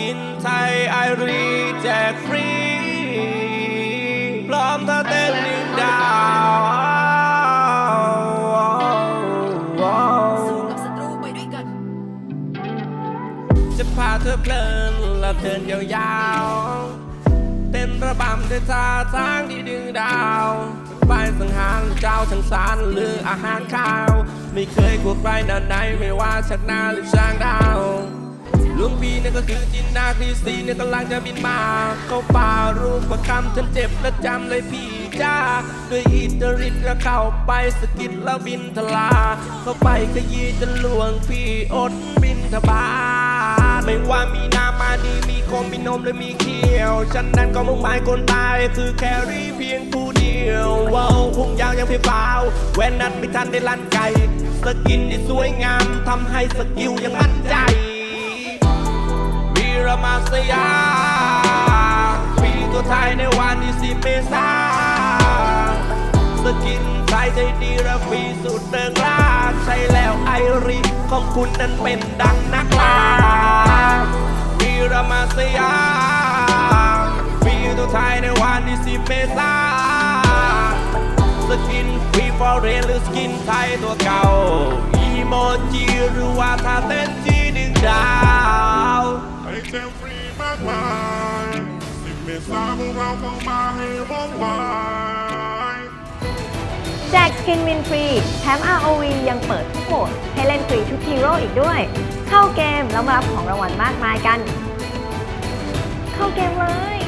กินไทยไอรีแจกฟรี พร้อมท่าเต้นหนึ่งดาวจะพาเธอเพลินและเดินยาวๆ เต้นระบำด้วยท่าทางที่ดึงดาวไปสังหารเจ้าทั้งสารหรืออาหารข้าว ไม่เคยกลัวใครนานใดไม่ว่าชักหน้าหรือช้างดาว ก็คือจินนาคริสตีเนี่ยกำลังจะบินมาเข้าป่ารูปประคำฉันเจ็บและจำเลยพี่จ้าด้วยอิตาริตก็เข้าไปสกิดแล้วบินทลา เข้าไปขยี้จนหลวงพี่อดบินทบาทไม่ว่ามีน้ามาดีมีคมมีนมหรือมีเขี้ยว ฉันนั้นก็มุ่งหมายคนตายคือแครี่เพียงผู้เดียวว้าวพุ่งยาวยังเพียงเปล่าแวนนั้นไม่ทันได้ลั่นไก่สกินที่สวยงามทำให้สกิลยังมั่นใจ วีรมาสยามปีตัวไทยในวันที่สิบเมษาสกินไทยใจดีระฟีสุดเดิงลาใช่แล้วไอริของคุณนั้นเป็นดังนักล่าวีรมาสยามปีตัวไทยในวันที่สิบเมษาสกินฟรีฟอร์เรนหรือสกินไทยตัวเก่าอีโมจิหรือว่าท่าเต้นที่ดึงดา มากมายสิบเมษาพวกเราเข้ามาให้ว่องไวแจกสกินวินฟรีแถม ROV ยังเปิดทุกโหมดให้เล่นฟรีทุกฮีโร่อีกด้วย เข้าเกมแล้วมารับของรางวัลมากมายกัน เข้าเกมเลย